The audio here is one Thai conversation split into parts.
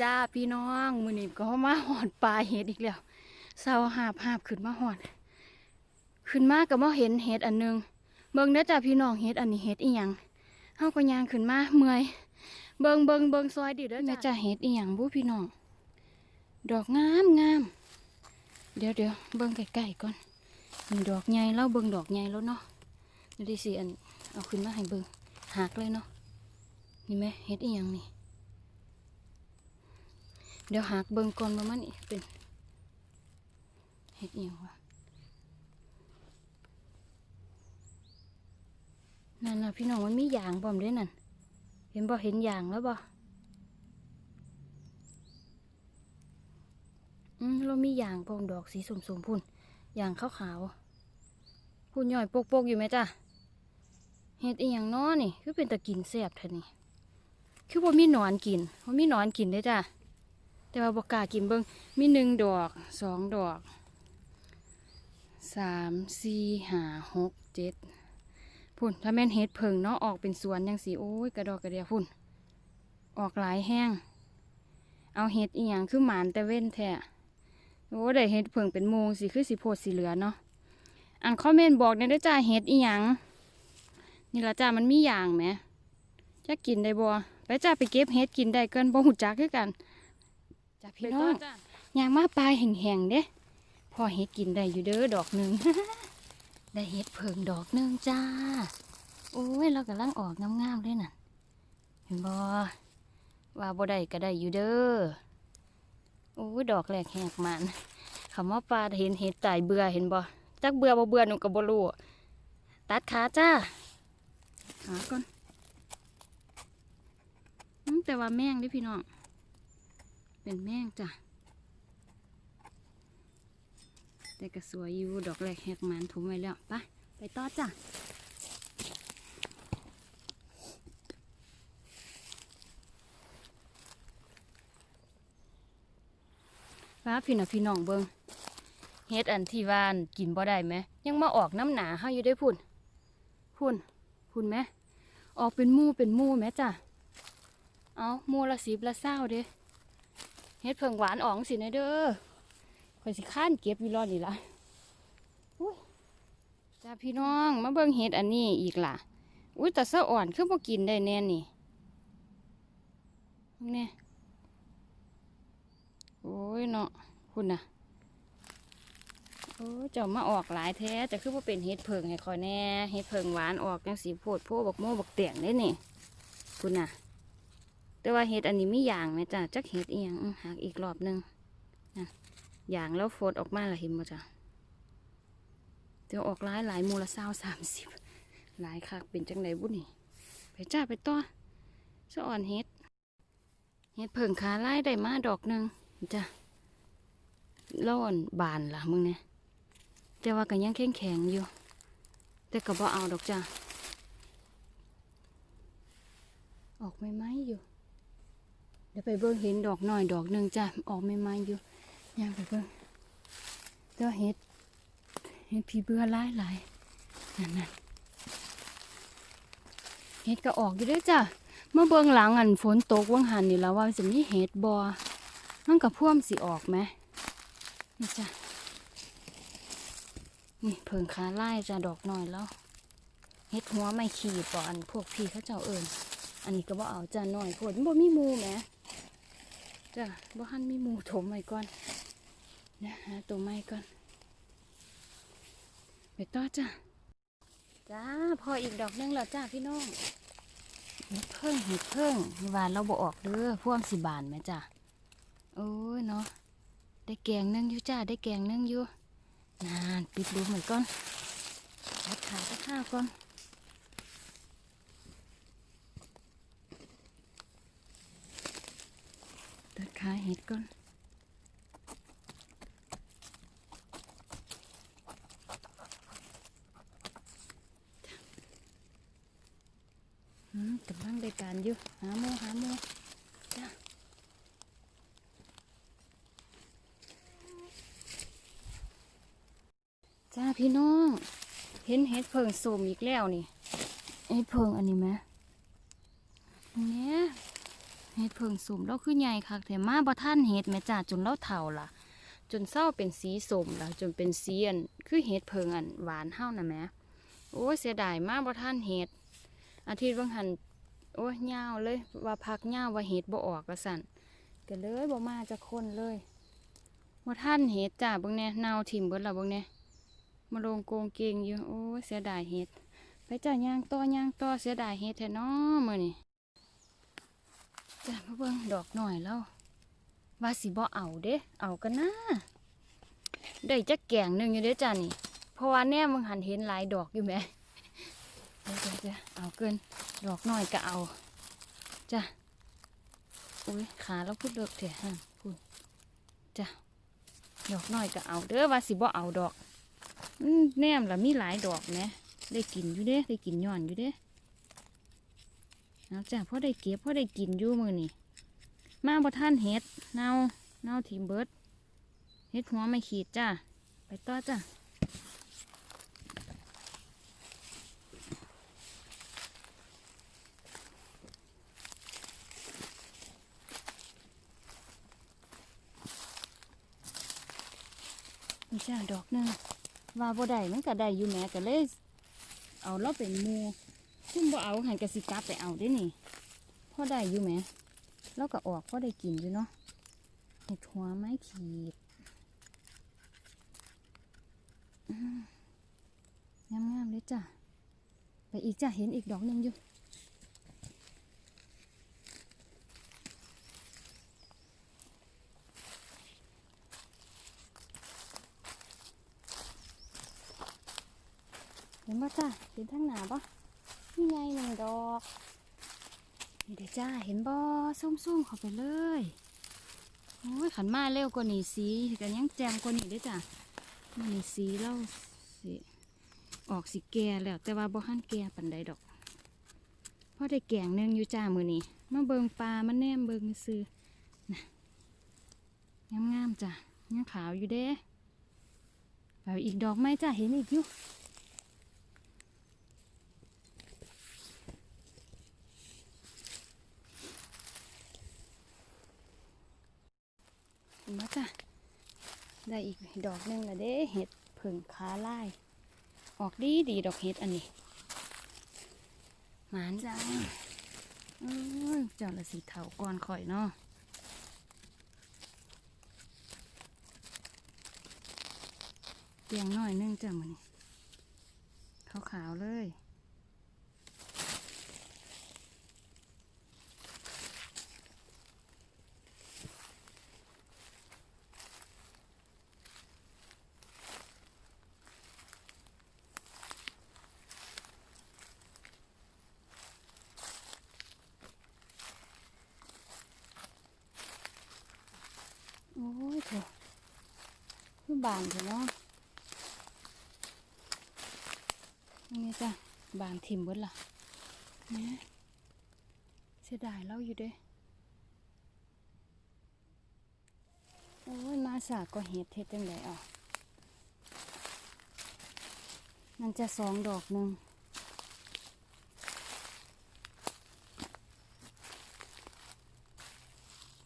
จ้าพี่น้องมือนี้ก็มาหอดปลาเห็ดอีกแล้วเศร้าหาบหาบขึ้นมาหอด ขึ้นมาก็มาเห็นเห็ดอันหนึงเบิ่งเด้อจ้าพี่น้องเห็ดอันนี้เห็ดอีหยังเฮาก็ยางขึ้นมาเมื่อย เบิ่งเบิ่งเบิ่งซอยดิเด้อจ้าจ้าเห็ดอีหยังบุพี่น้องดอกงามงามเดี๋ยวเดี๋ยวเบิ่งใกล้ๆก่อนดอกใหญ่แล้วเบิ่งดอกใหญ่แล้วเนาะดี๋ยวดิสิอันเอาขึ้นมาให้เบิ่งหักเลยเนาะนี่ไหมเห็ดอีหยังนี่ เดี๋ยวหากเบิ่งก่อนว่ามันอีเป็นเฮ็ดเอียงวะนั่นน่ะพี่น้องมันมียางบ่มด้วยนั่นเห็นบ่เห็นยางแล้วบ่อืมเรามียางพร้อมดอกสีส้มพุ่นยางขาวๆพุ่นย่อยโปกๆอยู่ไหมจ้ะเฮ็ดอียงน้อนี่ คือเป็นตะกินแซ่บแท้นี่คือบ่มีหนอนกินบ่มีหนอนกินเด้จ้ะ แต่ว่าบกล้ากินเบิงมีหนึ่งดอกสองดอกสามสี่ห้าหกเจ็ดพุ่นถ้าแม่นเฮ็ดเพิงเนาะออกเป็นสวนยังสีโอ้ยกระดอกกระเดียพุ่น ออกหลายแห้ง เอาเฮ็ดอีหยังคือหมานแต่เว้นแท้โอ้ได้เฮ็ดเพิงเป็นโมงสิคือสิโพดสิเหลือเนาะอันคอมเมนต์บอกเนี่ยด้จ้าเฮ็ดอีหยังนี่ละจ้ามันมีอย่างไหมจะกินได้บ่ไปจ้าไปเก็บเฮ็ดกินได้เกินบ่หูจักคือกัน จ้าพี่น้องยางมาปลายแห่งๆเด้พอเฮ็ดกินได้อยู่เด้อดอกหนึ่งได้เฮ็ดเพิงดอกหนึ่งจ้า โอ้ยเรากำลังออกงามๆเลยน่ะ เห็นบ่ว่าบ่ได้ก็ได้อยู่เด้อโอ้ยดอกแรกแหกมันคำว่าปลาเห็นเห็ดตายเบื่อเห็นบ่จักเบื่อบ่เบื่อหนูก็บ่รู้ตัดขาจ้าหาก่อนอืมแต่ว่าแม่งเดิพี่น้อง เป็นแม่งจ้ะ แต่ก็สวยอยู่ดอกแรกแหกมันถุมไว้แล้วไปไปต่อจ้ะว่าพี่น่ะพี่น้องเบิงเฮ็ดอันที่ว่านกินบ่ได้ไหม ยังมาออกน้ำหนาเฮาอยู่ได้พุ่น พุ่น พุ่นไหม ออกเป็นมู่เป็นมู่ไหมจ้ะ เอามู่ละสิบละเศร้าเด้ เฮ็ดเพิงหวานอองสินะเด้อข่อยสิข้านเก็บอยู่รอดนี่ละอุ้ยจ้าพี่น้องมาเบิ่งเฮ็ดอันนี้อีกล่ะ อุ้ยแต่สะอ่อนคือบ่กินได้แน่นี่เนี่ยโอ้ยเนาะคุณน่ะโอ้ยเจ้ามาออกหลายแท้จะคือว่าเป็นเฮ็ดเพิงให้คอยแน่เฮ็ดเพิงหวานออกจังสีโพดโพบักโมบักเตียงได้นี่คุณน่ะ แต่ว่าเห็ดอันนี้ไม่อย่างไหมจ้ะจักเห็ดอียงหักอีกรอบหนึงนะอย่างแล้วโฟดออกมาละเห็นบ่จ้ะเดี๋ยวออกหลายหลายมูละเศร้าสามสิบหลายคักเป็นจังไดบุนี่ไปจ้าไปต่อสะอ่อนเห็ดเห็ดเผิงขาไล่ได้มาดอกหนึ่งจ้ะร้อนบานล่ะมึงเนี่ยแต่ว่ากันยังแข็งแข็งอยู่ แต่ก็บ่เอาดอกจ้ะออกไม่ไหมอยู่ เดี๋ยวไปเบิ่งเห็นดอกหน่อยดอกหนึ่งจ้ะออกไม่มาอยู่ย่างไปเบิ่งเจ้าเห็ดเห็ดผีเบื่อหลายหลายนั่นนั่นเห็ดก็ออกอยู่ด้วยจ้ะเมื่อเบิ่งหลังอันฝนตกวังหันนี่แล้วว่าจะมีเห็ดบอมันกับพ่วมสิออกไหมนี่จ้ะนี่เพิงขาไล่จ้ะดอกหน่อยแล้วเห็ดหัวไม่ขีดบอันพวกพี่เขาเจ้าเอิญอันนี้ก็บ่เอาจ้าหน่อยโพดมันบ่มีมูแหม จ้าบ่หันมีหมูถมไว้ก่อนนะหาตัวไม้ก่อนไปต่อจ้าจ้าพออีกดอกหนึงแล้วจ้าพี่น้องเห็ดเพิ่งเห็ดเพิ่งวานเราบ่ออกเด้อพ่วงสิบานไหมจ้าโอ้ยเนาะได้แกงนึงอยู่จ้าได้แกงนึงอยู่นานปิดรูเหมือนก่อนรัดขาสักข้าวก่อน ตัดขาเห็ดก่อนอืมกำลังได้การอยู่ หาโมหาโมจ้าจ้าพี่น้อง เห็นเห็ดเพิงโสมอีกแล้วนี่ เห็ดเพิงอันนี้ไหมเนี่ย เฮ็ดเพิงสุมแล้วคือใหญ่คักแต่มาบ่ท่านเฮ็ดแม่จ้าจนเราเฒ่าล่ะ จนเศร้าเป็นสีสมล่ะ จนเป็นสีอันคือเฮ็ดเพิงอันหวานเฮาน่ะแหมโอ้เสียดายมาบ่ท่านเฮ็ดอาทิตย์บางหันโอ้ยยาวเลยว่าพักยาวว่าเฮ็ดบ่ออกก็สั่นก็เลยบ่มาจะคนเลยบ่ท่านเฮ็ดจ้าบิ่งแน่เน่าถิ่มเบิดแล้วเบิ่งแน่มาลงโกงเกงอยู่โอ้เสียดายเฮ็ดไปจ้าย่างต่อย่างต่อเสียดายเฮ็ดแท้น้อมือนี้ จ้ามาเบิ่งดอกหน่อยแล้วว่าสิบ่เอาเด้เอากันนะได้จักแกงหนึ่งอยู่เด้จ้านี่ เพราะว่าแน่มึงหันเห็นหลายดอกอยู่แหมเดี๋ยวจ้าเอาเกินดอกหน้อยก็เอาจ้าอุ้ยขาเราพูดเลิกเถอะฮะคุณจ้าดอกหน้อยก็เอาเด้อว่าสิบ่เอาดอกอแนมละมีหลายดอกแหมได้กินอยู่เด้ได้กินย้อนอยู่เด้ เอาจ้ะพ่อได้เก็บพ่อได้กินอยู่มือนี่มาบ่ท่านเฮ็ดเนาเนาทีมเบิร์ดเฮ็ดหัวไม่ขีดจ้ะไปต่อจ้ะนี่จ้ะดอกนึงว่าบ่ได้มันก็ได้อยู่แม่ก็เลย เอาเราเป็นมู ซุ่มบ่เอาหันกระสิกลับไปเอาได้นี่พอได้อยู่ไหมเราก็ออกพ่อได้กินอยู่เนาะเห็ดหัวไม้ขีดอืมงามๆเลยจ้ะไปอีกจ้ะเห็นอีกดอกหนึ่งอยู่เห็นบ่ะจ้าเห็นทั้งหนาบ่ะ นี่ไงหนึ่งดอก นี่เด้อจ้า เห็นบ่ซุ่มๆเข้าไปเลยโอ้ยขันมาเร็วกว่านี้สีกันยังแจมกว่านี้เด้อจ้ามันนี่สีเล่าสิออกสีแก่แล้ว แต่ว่าบ่หันแก่ปันใดดอกพอได้แกงหนึงอยู่จ้ามือนี้มาเบิงปลามาแนมเบิงซื้อนะงามๆจ้ะยังขาวอยู่เด้ไปอีกดอกไหมจ้าเห็นอีกอยู่ เห็นบ่จ้ะ ได้อีกดอกหนึงละเด้เห็ดเผิงขาไลายออกดีดีดอกเห็ดอันนี้ หมานจ้าเอ้ยเจ้าละสีเถาก่อนข่อยเนาะเตียงน้อยนึงจ้ะมันขาวๆเลย โอ้ยโถคือ บานเถอะเนาะนี่จ้ะบานทิมเบิดล่ะเนี่ยเสียดายเล่าอยู่เด้โอ้ยมาสากก็เห็ดเห็ดจังไดอะมันจะสองดอกหนึ่ง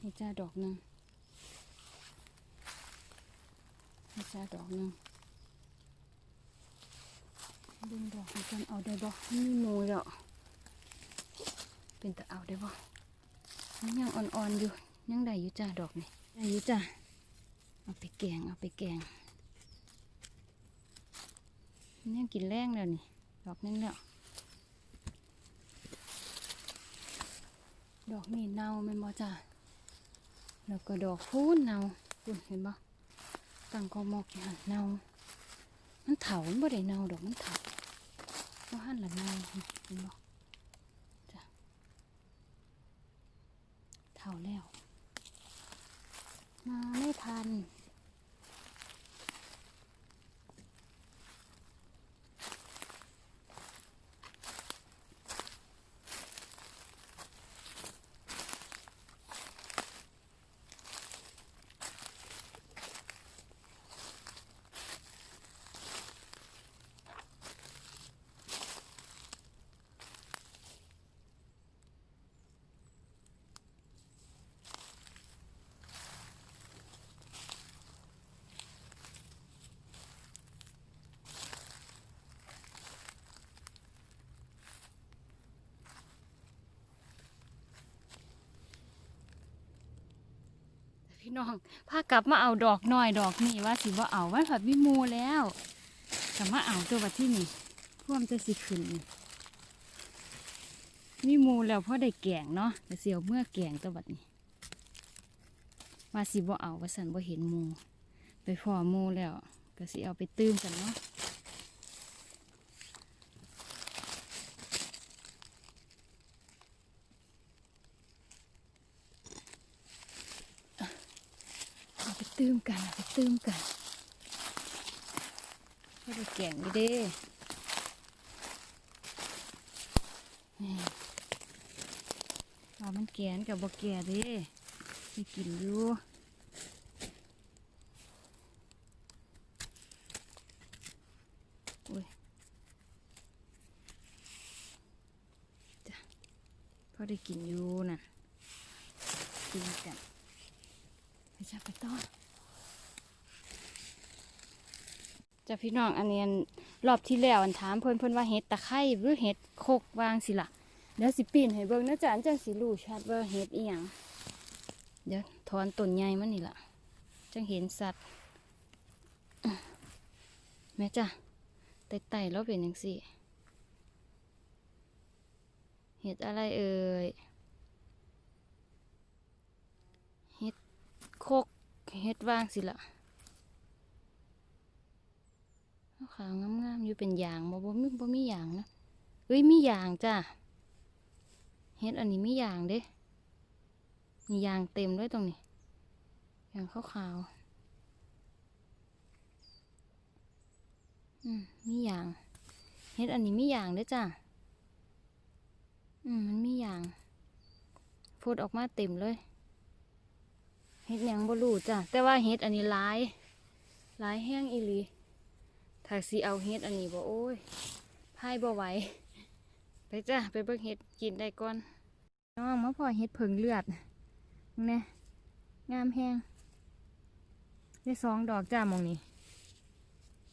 นี่จ้าดอกหนึ่ง นี่จ้าดอกหนึ่งเบิ่งดอกนี้กันเอาได้บ่มีหมูแล้วเป็นแต่เอาได้บ่มันยังอ่อนๆอยู่ยังได้อยู่จ้าดอกนี่ได้อยู่จ้าเอาไปแกงเอาไปแกงมันยังกินแรงแล้วนี่ดอกนึงแล้วดอกนี่เน่าแมันบ่จ้าแล้วก็ดอกพูนเน่าคุณเห็นบ่ ตั้งกอมอกอยู่หันเน่ามันเถามันบ่ได้เน่าดอกมันเถาเพราหันละเน่าเห็นบ่จ้ะเถาแล้วมาไม่ทัน พี่น้องพากลับมาเอาดอกน้อยดอกนี่ว่าสิว่าเอามันผัดวิมูแล้วกลับมาเอาตัวบัดที่นี่พ่วมจะสิขึ้นวิมีหมูแล้วพ่อได้แกงเนาะแต่เสียวเมื่อแกงตัวบัดนี้ว่าสิบ่เอาว่าสันบ่เห็นมู ไปพอมูแล้วก็สิเอาไปตื้มกันเนาะเอาไป ตื้มกันไปตื้มกันพ่อไปแกงดีเด้ว่ามันแกนกับบ่แก่เด้มีกินอยู่อุ้ยจ้ะพอได้กินอยู่น่ะกินกันไปจับไปต่อจ้ะ พี่น้องอันนี้อันรอบที่แล้วอันถามเพิ่นเพิ่นว่าเห็ดตะไคร้หรือเห็ดโคกวางสิล่ะเดี๋ยวสิปีนให้เบิ่งนะจ๊ะอันจังสิรู้ชัดว่าเห็ดอีหยังเดี๋ยวถอนต้นใหญ่มันนี่ล่ะจังเห็นสัตว์แม่จ้ะไต่ไต่แล้วเป็นยังสิเห็ดอะไรเอ่ยเห็ดโคกเห็ดว่างสิละ ขาวงามๆอยู่เป็นยางบ่บ่มีบ่มียางนะเอ้ยมียางจ้ะเห็ดอันนี้มียางเด้มียางเต็มด้วยตรงนี้ยางขาวๆอืมมีอย่างเฮ็ดอันนี้มีอย่างเด้จ้ะอืมมันมีอย่างพูดออกมาเต็มเลยเฮ็ดยังบ่รู้จ้ะแต่ว่าเฮ็ดอันนี้หลายหลายแห้งอีหลี ถ้าสิเอาเฮ็ดอันนี้บ่โอ้ยพายบ่ไหว ไปจ้ะไปเบิ่งเฮ็ดกินได้ก่อน น้องมาพอเฮ็ดเผิงเลือดนี่งามแห้งได้สองดอกจ้ามองนี้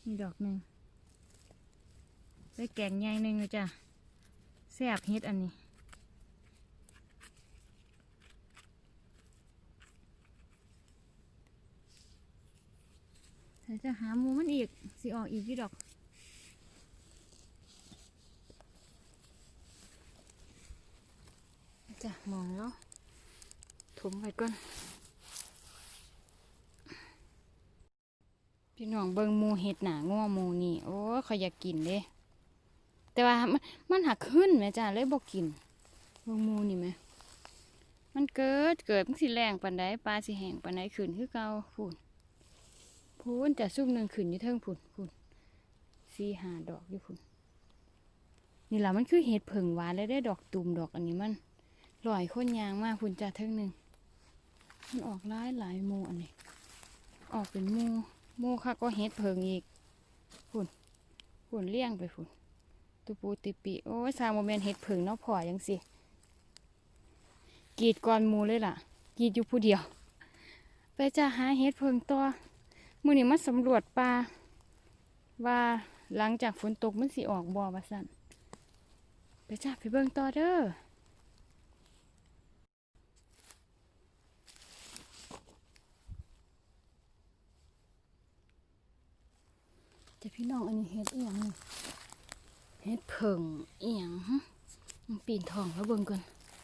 มีดอกหนึ่งได้แกงใหญ่หนึ่งเลยจ้ะแซ่บเฮ็ดอันนี้ ถ้าจะหาหมูมันอีกสิออกอีกกี่ดอกจะมองแล้วถมไปก่อน พี่น้องเบิงหมูเห็ดหนาง้อหมูนี่โอ้เขาอยากกินเด้แต่ว่ามันมันหักขึ้นไหมจ้าเลยบอกกินเบิงหมูนี่ไหมมันเกิดเกิดมันสิแรงปันไดปลาสิแห้งปันไดขึ้นคือเก่าพูน พูนจะซุ่มหนึ่งขึ้นอยู่เทิงพูนพูนสี่หาดอกอยู่พูนนี่แหละมันคือเห็ดเผิงหวานแล้วได้ดอกตุ่มดอกอันนี้มันลอยค้นยางมากพูนจ้าเทิงหนึ่งมันออกหลายหลายหมูอันนี้ ออกเป็นหมูหมูค่ะก็เห็ดเผิงอีกพูนพูนเลี้ยงไปพูนตุปูติปีโอ้ยซาโมเมนเห็ดเผิงเนาะพอยังสิกรีดก่อนมูเลยล่ะกรีดอยู่ผู้เดียว ไปจะหาเห็ดเพิงตัว มือนี้มาสำรวจป่าว่าหลังจากฝนตกมันสิออกบ่อว่าสั่นไปจ้าไปเบิ่งต่อเด้อแต่พี่น้องอันนี้เห็ดเอียงเห็ดเพิงอียงหึมันปีนทองแล้วเบิ่งก่อน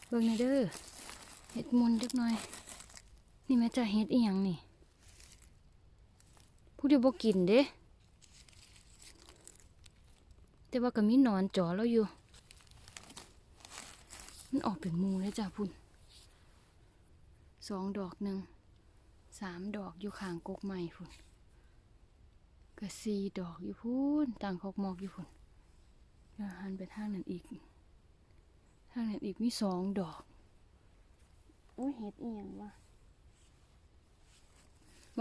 เบิ่งในเด้อเห็ดมนจักน่อย นี่แม่จะเห็ดเอียงนี่ ผู้เดียวบ่กินเด้ แต่ว่าก็มีนอนจ่อแล้วอยู่ มันออกเป็นมูเลยจ้ะพุ่นสองดอกหนึ่งสามดอกอยู่ข้างกกใหม่พุ่นก็สี่ดอกอยู่พุ่นต่างคอกหมอกอยู่พุ่นแล้วหันไปทางนั้นอีกทางนั้นอีกมีสองดอกอุ้ยเห็ดเอียงวะ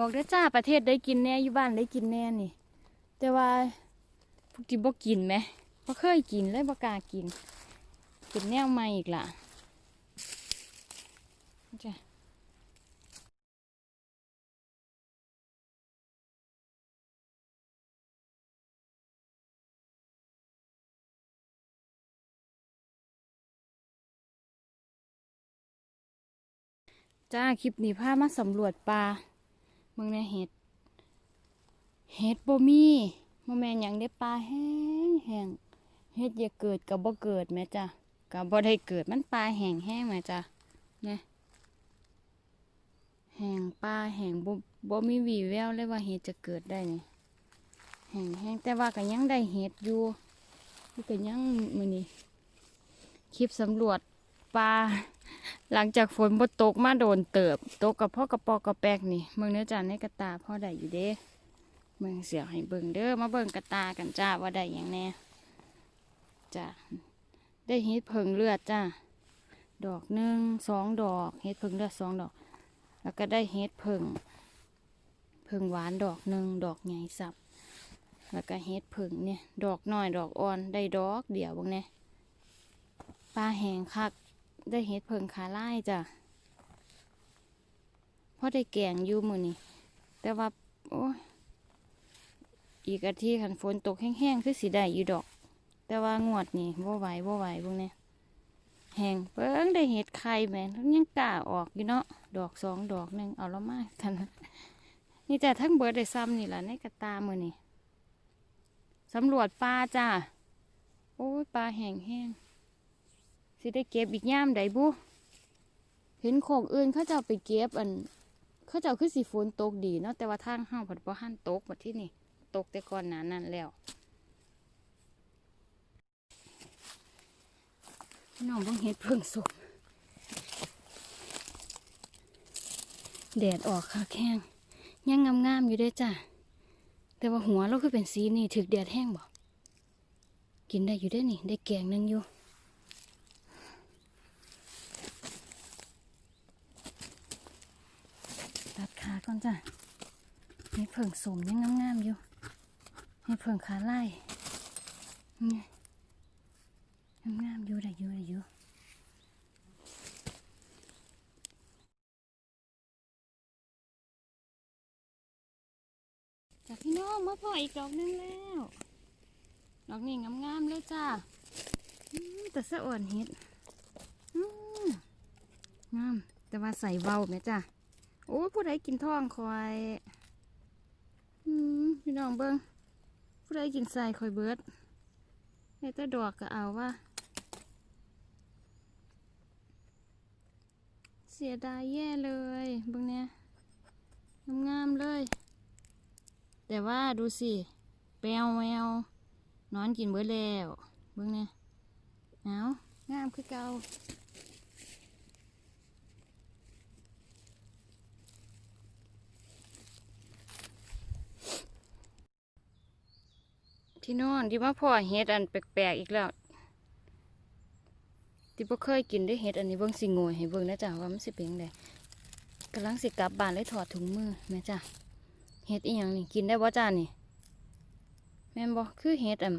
บอกได้จ้าประเทศได้กินแน่อยู่บ้านได้กินแน่นี่ แต่ว่าพวกที่บ่กินไหมบ่เคยกินเลยบ่กล้ากินเป็นแนวใหม่อีกล่ะจ้ะจ้า คลิปนี้พามาสำรวจปลา มืองในเห็ด เห็ดบ่มีบ่แม่นยังได้ปลาแห้งแห้งเห็ดอย่าเกิดกับบ่เกิดแม่จ้ะกับบ่ได้เกิดมันปลาแห้งแห้งแม่จ้ะเนี่ยแห้งปลาแห้งบ่บ่มีวีแววเลยว่าเห็ดจะเกิดได้นี่แห้งแห้งแต่ว่าก็ยังได้เห็ดอยู่มันก็ยังมือนี้คลิปสำรวจ ปลาหลังจากฝนบ่ตกมาโดนเติบตกกับพ่อกระปอกกระแปกนี่เมืองเนื้อจานในกระตาพ่อได้อยู่เด้เมืองเสียให้เบิ่งเด้อมาเบิ่งกระตากันจ้าว่าได้หยังแน่จ้าได้เฮ็ดเพิงเลือดจ้าดอกหนึ่งสองดอกเฮ็ดเพิงเลือดสองดอก แล้วก็ได้เฮ็ดเพิงเพิงหวานดอกหนึ่งดอกใหญ่สับ แล้วก็เฮ็ดเพิงเนี่ยดอกน้อยดอกอ่อนได้ดอกเดียวบางเนี่ยปลาแหงคัก ได้เฮ็ดเพิงขาไล่จ้ะพอได้แกงอยู่มือนี่แต่ว่า โอ้ยอีกอาทิตย์ขันฝนตกแห้งๆคือสีได้อยู่ดอก แต่ว่างวดนี่บ่ไหวบ่ไหวพวกนี้แห้งเปิ้งได้เห็ดไข่แม่นยังกล้าออกอยู่เนาะดอกสองดอกหนึ่งเอาละมาทันนี่จ้ะทั้งเบิดได้ซ้ำนี่แหละในกระตามือนี่สำรวจปลาจ้าโอ้ยปลาแห้งแห้ง สิได้เก็บอีกย่ามใดบุเห็นของอื่นเขาเจ้าไปเก็บอัน เขาเจ้าคือสีฝนตกดีเนาะแต่ว่าทางห้างผัดบ่หันตกมาที่นี่ตกแต่ก่อนหนานั้นแล้วพี่น้องต้องเฮ็ดเพิ่งสุกแดดออกค่ะแข้งยังงามๆอยู่เด้จ้ะแต่ว่าหัวเราคือเป็นสีนี่ถึกแดดแห้งบ่กินได้อยู่ได้นี่ ได้แกงนึงอยู่ ตัดขาก่อน จ้ะนี่เพิ่งสมยังงามๆอยู่นี่เพิ่งขาไล่นี่งามๆอยู่ได้อยู่ได้อยู่จากพี่น้องมาพออีกดอกหนึงแล้วดอกนี้งามๆเลยจ้าอืมแต่สะอ่อนเห็ดอืมงามแต่ว่าใส่เบาไหมจ้า โอ้ผู้ใดกินท้องคอยอืมพี่น้องเบิ้งผู้ใดกินใส่คอยเบิดไอ้ตาดอกก็เอาว่าเสียดายแย่เลยเบิ้งเนี่ยงามๆเลย แต่ว่าดูสิแปวแมวนอนกินเบิดแล้วเบิ้งเนี่ยเอางามคือเก่า ที่นอนที่ว่าพ่อเห็ดอันแปลกๆอีกแล้วที่พ่เคยกินได้เห็ดอันนี้เบิ่งสิโงยให้เบิ่งนะจ๊ะว่ามันสิเป็นจั่งใดกำลังสิกลับบ้านเลยถอดถุงมือแม่จ้ะเห็ดอีหยังนี่กินได้บ่จ้านี่แม่นบ่คือเห็ดอัน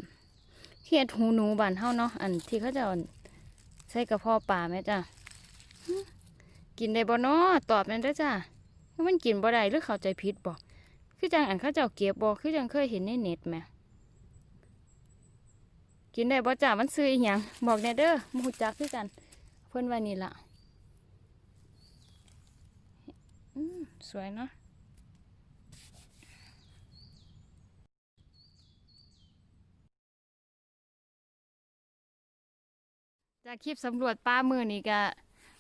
เห็ดหูหนูบ้านเฮาเนาะอันที่เขาจะเอาใส่กระเพาะปลาแม่จ้ะกินได้บ่เนาะตอบแม่นเด้อจ้าว่ามันกินบ่ได้หรือเข้าใจผิดบ่คือจังอันเขาเจ้าเก็บบ่คือจังเคยเห็นในเน็ตแหม กินได้บ่จ่ามันซื้ออีหยังบอกแน่เด้อมหูจักคือกัน เพิ่อนว่านี่ล่ะอืมสวยเนาะจากคลิปสำรวจป่ามือนี่ก็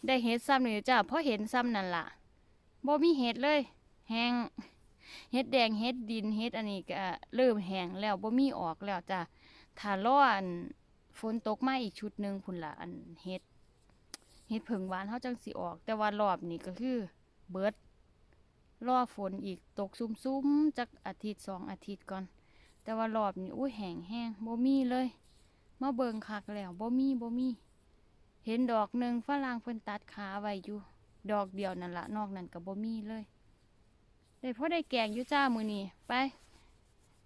ได้เห็ดซ้ำนี่จ้าเพราะเห็นซ้ำนั่นล่ะบ่มีเห็ดเลย แห้งเห็ดแดงเห็ดดินเห็ดอันนี้ก็เริ่มแห้งแล้วบ่มีออกแล้วจ้า ถ้ารออันฝนตกมาอีกชุดหนึ่งพุ่นละอันเฮ็ดเฮ็ดเผิงหวานเขาจังสิออก แต่ว่ารอบนี้ก็คือเบิดรอฝนอีกตกซุ่มๆจักอาทิตย์สองอาทิตย์ก่อน แต่ว่ารอบนี้อุ้ยแห้งแห้งบ่มีเลยมาเบิงคักแล้วบ่มีบ่มี เห็นดอกหนึ่งฝรั่งเพิ่นตัดขาไว้อยู่ ดอกเดียวนั่นละนอกนั้นก็บ่มีเลยได้พอได้แกงอยู่จ้ามือนี้ไป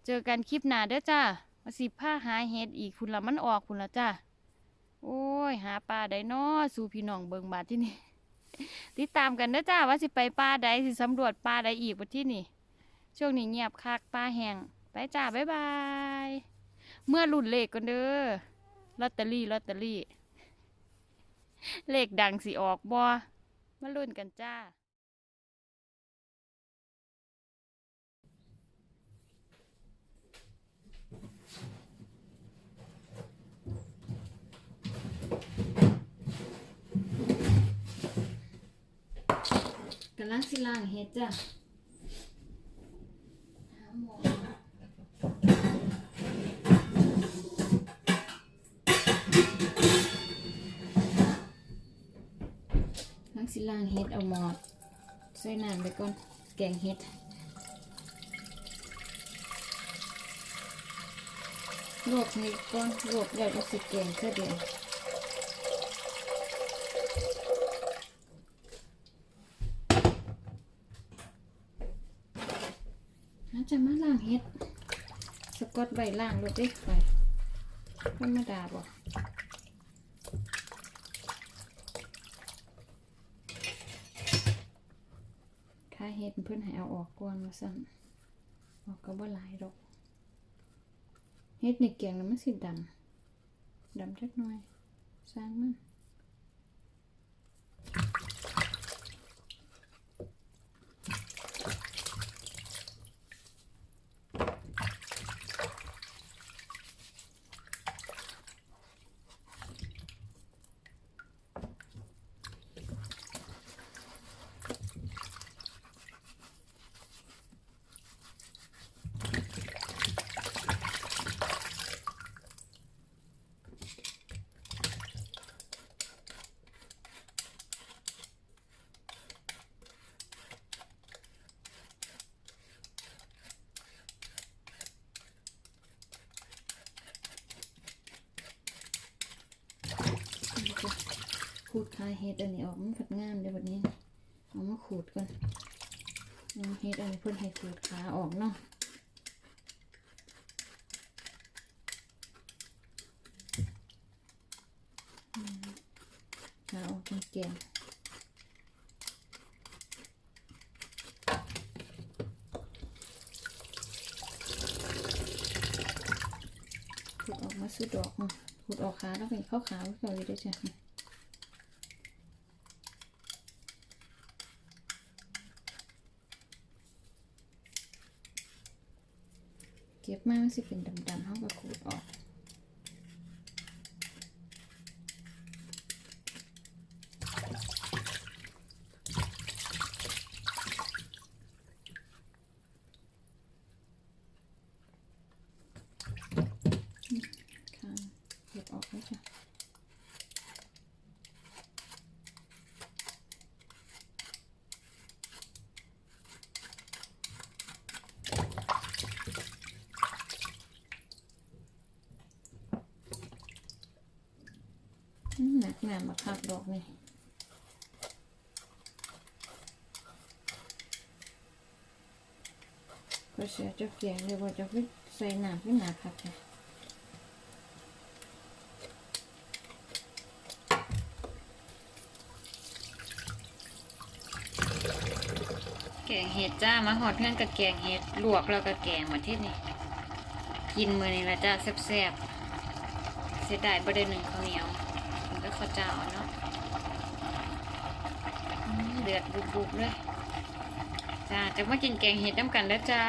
เจอกันคลิปหน้าเด้อจ้า มาสิผ้าหาเห็ดอีกคุณละมันออกคุณละจ้าโอ้ย หาปลาได้น้อสู่พี่น้องเบิงบาดที่นี่ติดตามกันเด้อจ้าว่าสิไปปลาใดสิสำรวจปลาใดอีกบาที่นี่ ช่วงนี้เงียบคักปลาแห้งไปจ้าบ๊ายบาย เมื่อรุ่นเลขกันเด้อลอตเตอรี่ลอตเตอรี่ เลขดังสิออกบ่มาลุ้นกันจ้าำลังสิล้างเฮ็ดจ้ะหาหมอกำลังสิล้างเฮ็ดเอาหมอดใส่น้ำไปก่อนแกงเฮ็ดลวกนี่ก่อนลวกแล้วจะสิแกงเพื่อเดียว อาจะมาล้าง เฮ็ดสะกดใบล่างรถเด็กไปธรรมดาบ่ค่าเฮ็ดเพิ่อนให้เอาออกก่อนว่าซั่นออกก็บ่หลายดอกเฮ็ดในแกงน่ะมันสิดำดำจักหน่อยสร้างมัน ขูดคายเฮ็ดอันนี้ออกมันฝัดงามเดี๋ยววันนี้ เอามาขูดก่อนเอาเฮ็ดอันนี้เพิ่นให้ขูดขาออกเนาะอืมขาออกเป็นแกงขูดออกมาสุดดอกอะขูดออกขาแล้วเป็นข้าวขาวไว้ก่อนเลยด้วยจ้ะ เก็บ มามันสิเป็นดำๆเขาก็ขูดออก ค่ะเก็บออกแล้วจ้ะ อืมหนักหนามาคักดอกนี่ก็เสียเจ้าเกียงเลยว่าจะไปใส่น้ำให้หนาคักเลยแกงเห็ดจ้ามาหอดเพื่อนกับแกงเห็ดลวกแล้วก็แกงมาที่นี่กินมือนี่ละจ้าแซ่บๆเสียดายบ่ได้หนึ่งข้าวเหนียว ข้าเจ้าเนาะเดือดบุบๆเลยจ้าจะมากินแกงเห็ดน้ำกันแล้วจ้า